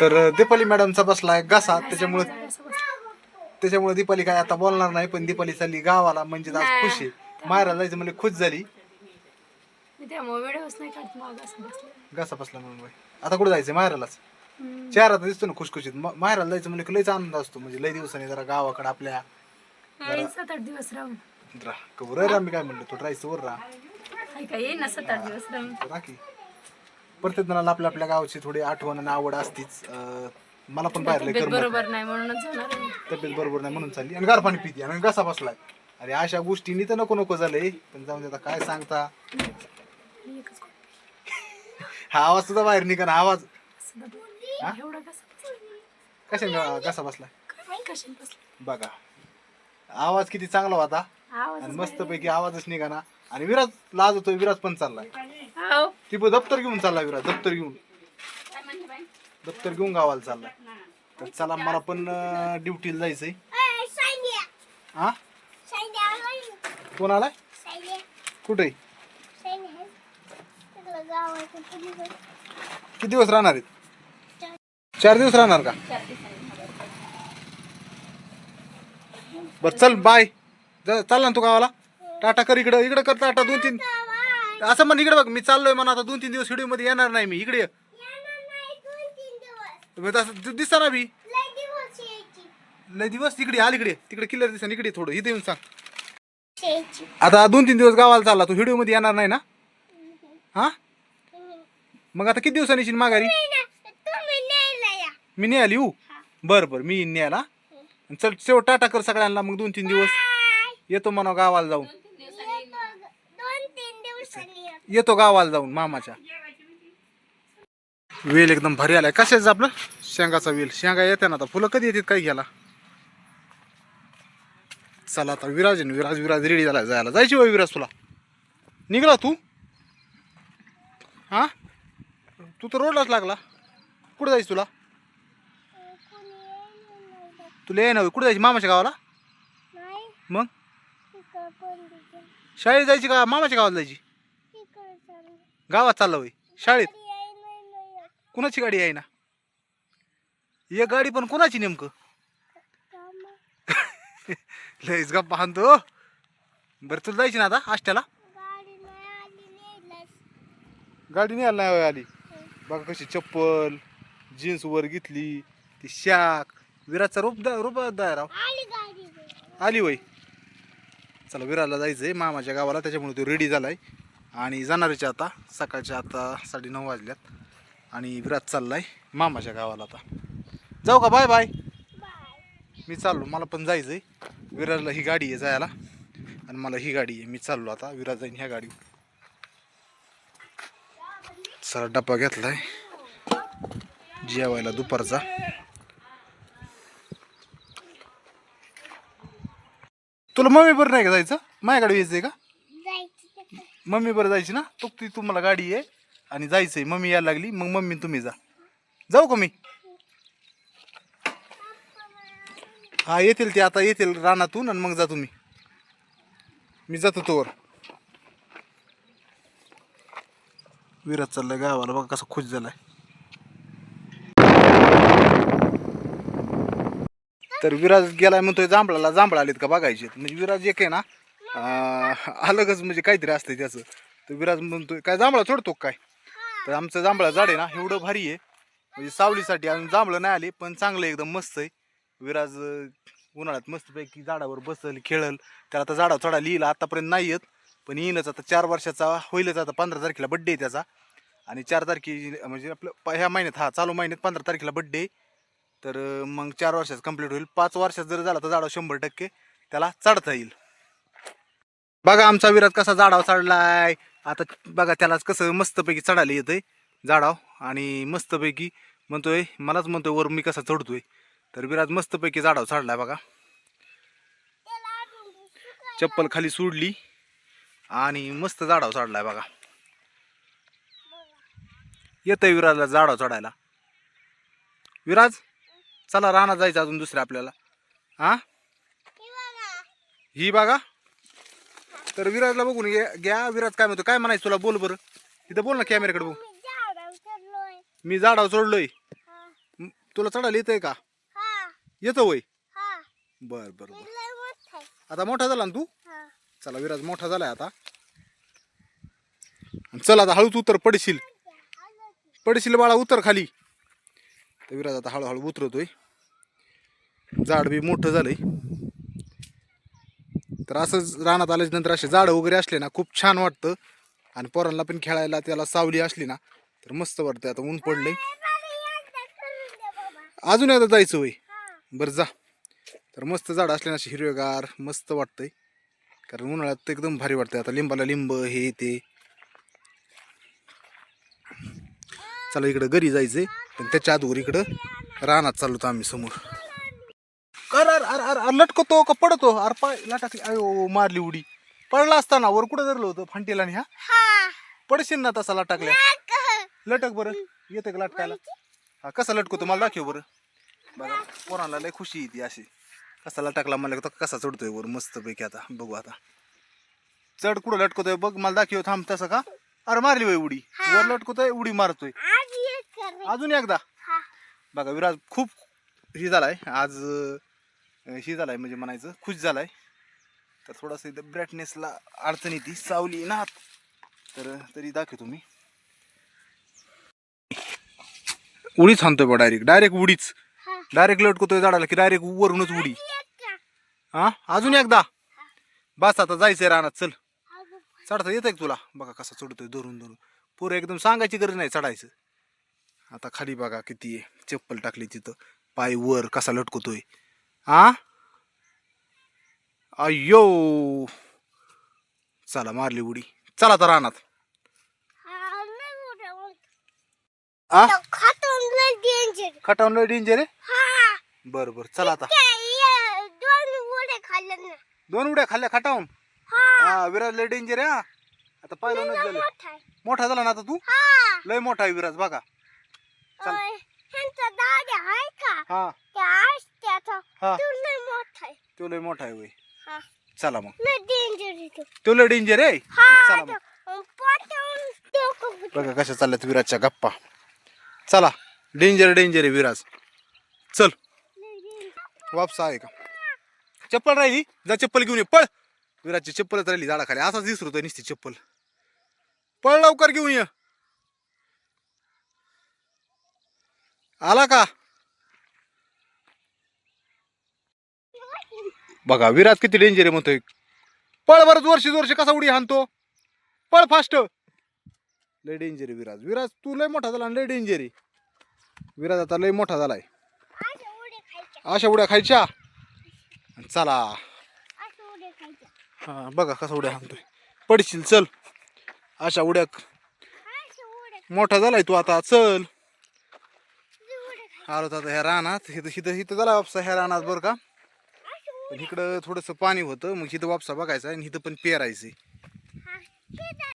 तर दीपाली मॅडमचा बसलाय घसा. त्याच्यामुळे त्याच्यामुळे दीपाली काय आता बोलणार नाही पण दीपाली चालली गावाला. म्हणजे आज खुश. आहे मायरा जायचं म्हणजे खुश झाली. बसले. घसा बसला म्हणून. आता कुठे जायचं मायरालाच चेहरा तर दिसतो ना खुशखुशीत मायराला जायचं म्हणजे लयच आनंद असतो. म्हणजे लय दिवसांनी जरा गावाकडे आपल्या सात आठ दिवस राहून. राह. मी काय म्हणलं तू राहायचं वर राह. येईन ना सात आठ दिवस राहून. राखी प्रत्येक जणाला आपल्या आपल्या गावाची थोडी आठवण आणि आवड असतीच. अं, मला पण बाहेर लय तब्येत करमत बरोबर नाही म्हणूनच जाणार आहे. तब्येत बरोबर नाही म्हणून चालली. आणि गार पाणी पिते आणि घसा बसलाय. अरे अशा गोष्टींनी तर नको नको झालंय. पण जाऊन दे आता काय सांगता? हा आवाज सुद्धा बाहेर निघा आवाज असं दाबून. हा? एवढा कसं कशा कसा बसलाय काय कशाने बसलं? बघा. आवाज किती चांगला होता. आवाज आणि मस्त पैकी आवाजच निघा ना आणि विराज लाजतोय विराज पण चाललाय. ती पण दप्तर घेऊन चाललाय विरा दप्तर घेऊन. दप्तर घेऊन गावाला चालला. तर चला मला पण ड्युटीला जायचंय. हा? कोण आलाय? कुठे? किती दिवस राहणार आहेत? चार दिवस राहणार का? बर चल बाय चल ना तू गावाला? टाटा कर इकडं इकडं कर टाटा दोन तीन. असं म्हण इकडे बघ मी चाललोय म्हणा आता दोन तीन दिवस व्हिडिओमध्ये येणार नाही मी इकडे ये. मग तसं दिसता ना मी लय दिवस तिकडे आल इकडे. तिकडे किल्लर दिसा इकडे थोडं इथे येऊन सांग. आता दोन तीन दिवस गावाला चालला तू व्हिडिओमध्ये येणार नाही ना? हा? मग आता किती दिवसांनी येशील माघारी? मी नाही आली येऊ बर बर मी येईन न्यायला. आणि चल शेवट टाटा कर सगळ्यांना मग दोन तीन दिवस येतो म्हणा गावाला जाऊन. येतो गावाला जाऊन मामाच्या. वेल एकदम भारी आलाय. कशाच आपलं? शेंगाचा वेल. शेंगा येते ना आता. फुलं कधी येतात काही घ्यायला? चला आता विराज विराज विराज रेडी झाला जायला. जायची वय विराज तुला. निघला तू? हा? तू तर रोडलाच लागला. कुठं जायचं तुला? तुला ये ना कुठं जायची? मामाच्या गावाला? मग? शाळेत जायची का? मामाच्या गावाला जायची? गावात चाललं शाळेत? कुणाची गाडी आहे ना? एक गाडी पण कुणाची नेमकं? लयच गप्पा हाणतो बरं तुला जायची ना आता आष्ट्याला गाडी नाही आली नाही आली बघा कशी चप्पल जीन्स वर घेतली ती शाक विराटचा रूप दा रूप दाय राव. आली वय चला विराला जायचंय मामाच्या गावाला त्याच्यामुळे तो रेडी झालाय. आणि जाणारचे आता सकाळच्या आता साडे नऊ वाजल्यात. आणि विराट चाललाय मामाच्या गावाला आता. जाऊ का? Bye bye. मी चाललो. मला पण जायचं आहे विराजला ही गाडी आहे जायला. आणि मला ही गाडी आहे. मी चाललो आता. विराज जाईन ह्या गाडी सर डब्बा घेतलाय. जेवायला दुपारचा. तुला मम्मी बरं नाही का जायचं? माझ्याकडे यायचंय का? मम्मी बरं जायची ना? तो ती तुम्हाला गाडी आहे आणि जायचंय. मम्मी यायला लागली. मग मम्मी तुम्ही जा. जाऊ का मी? हा येतील ते आता. येतील रानातून आणि मग जा तुम्ही. मी जातो तोवर. विराज चाललाय गावाला. बघा कसा खुश झालाय. तर विराज गेलाय म्हणतोय जांभळाला. जांभळा आलेत का बघायचे म्हणजे विराज एक आहे ना अलगच म्हणजे काहीतरी असतंय त्याचं. तर विराज म्हणतोय काय जांभळा चोडतो काय? तर आमचं जांभळा झाड आहे ना एवढं भारी आहे. म्हणजे सावलीसाठी अजून जांभळं नाही आले पण चांगलं एकदम मस्त आहे. विराज उन्हाळ्यात मस्तपैकी झाडावर बसल खेळल. त्याला आता झाडावर चढा लिहिला आतापर्यंत नाही येत. पण येईनच आता चार वर्षाचा होईलच आता पंधरा तारखेला बड्डे आहे त्याचा. आणि चार तारखे म्हणजे आपलं प- ह्या महिन्यात हा चालू महिन्यात पंधरा तारखेला बड्डे तर मग चार वर्षाचं कंप्लीट होईल. पाच वर्षात जर झाला तर झाडावर शंभर टक्के त्याला चढता येईल. बघा आमचा विराट कसा जाडाव चढलाय. आता बघा त्यालाच कसं मस्तपैकी चढायला येतंय. जाडाव आणि मस्तपैकी म्हणतोय मलाच म्हणतोय वर मी कसा चढतोय. तर विराज मस्तपैकी जाडाव चढलाय बघा. चप्पल खाली सोडली आणि मस्त जाडाव चढलाय बघा. येतंय विराजला जाडाव चढायला. विराज चला राणा जायचं अजून दुसऱ्या आपल्याला. हा ही बघा. तर विराजला बघून घे- घ्या. विराज काय म्हणतो काय म्हणायचं तुला? बोल बरं. इथं बोल ना कॅमेऱ्याकडे बघू मी झाडावर चढलोय. तुला चढायला येतंय का? हा. येतं वय? हा. बर बर बर. आता मोठा झाला ना तू? हा. चला विराज मोठा झालाय आता. चल आता हळूच उतर पडशील. पडशील बाळा उतर खाली. तर विराज आता हळूहळू उतरतोय. झाड बी मोठं झालंय. तर असंच रानात आल्याच्यानंतर असे झाडं वगैरे असले ना खूप छान वाटतं. आणि पोरांना पण खेळायला त्याला सावली असली ना तर मस्त वाटतं आता ऊन पडलंय. अजून आता जायचं होय. बरं जा. तर मस्त झाड असले ना असे हिरवेगार मस्त वाटतंय. कारण उन्हाळ्यात तर एकदम भारी वाटतंय. आता लिंबाला लिंब हे ते. चला इकडं घरी जायचंय. पण त्याच्या अगोदर इकडं रानात चाललो आम्ही समोर. अरे अरे अरे अरे अरे लटकतो का पडतो? अरे पाय लाटाकली अयो मारली उडी. पडला असताना वर कुठं धरलं होतं? फांटीला आणि हा? हा. पडशील ना तसा लटाकल्या. लटक बरं. येतं का लटकायला? हा कसा लटकतो? मला दाखव बरं. बघा पोरांना लय खुशी येते अशी. कसा लटकला मला कसा चढतोय वर मस्त पैकी आता. बघू आता. चढ कुठं लटकतोय बघ. मला दाखव थांब तसं का? अरे मारली बाई उडी. वर लटकतोय उडी मारतोय. अजून एकदा. बघा विराज खूप ही झालाय. आज ही झालाय म्हणजे म्हणायचं खुश झालाय. तर थोडासा इथं ब्राईटनेसला अडचण येते. सावली ना तर तरी दाखवतो मी. उडीच हाणतोय बा डायरेक्ट डायरेक्ट उडीच. डायरेक्ट लटकतोय झाडाला की डायरेक्ट वरूनच उडी. हा? अजून एकदा? बस आता जायचंय रानात. चल. चढता येतंय का तुला? बघा कसा चढतोय धरून धरून. पुरं एकदम सांगायची गरज नाही चढायचं. आता खाली बघा किती आहे. चप्पल टाकली तिथं. पाय वर कसा लटकतोय. हा अय्यो! चला मारली उडी. चला आता रानात. हा आ? खटावून डेंजर आहे? हा बरं बरं चला आता. दोन उड्या खाल्ल्या खटावून? हा विराज लय डेंजर आहे हा. आता पहिल्यांदाच झालं. मोठा झाला ना आता तू? हा. लय मोठा आहे विराज बघा. चल. ह्यांचा दादा आहे का हा त्या आज त्याचा हा तो लय मोठा आहे तो लय मोठा आहे वय हा चला मग लय डेंजर आहे तो तो लय डेंजर आहे हा चला मग तो डोकं. बघा कशा चालल्यात विराजच्या गप्पा चला डेंजर डेंजर आहे विराज चल. वापस आहे का चप्पल राहिली जा चप्पल घेऊन ये पळ विराजची चप्पलच राहिली झाडाखाली असाच दिसतो निसती चप्पल पळ लवकर घेऊन ये आला का? बघा विराज किती डेंजर आहे म्हणतोय. पळ बरं वर्षी वर्ष कसा उडी हाणतो? पळ फास्ट लय डेंजर आहे विराज. विराज तू लय मोठा झाला आणि लय डेंजर आहे. विराज आता लय मोठा झालाय. अशा उड्या खायच्या? उड्या खायच्या चला. हा बघा कसा उड्या हाणतोय. पडशील चल. अशा उड्या मोठा झालाय तू आता. चल. आलो आता ह्या रानात इथं इथं इथं झाला वापसा ह्या रानात बरं का. पण इकडं थोडंसं पाणी होतं मग इथं वापसा बघायचा आणि इथं पण पेरायचं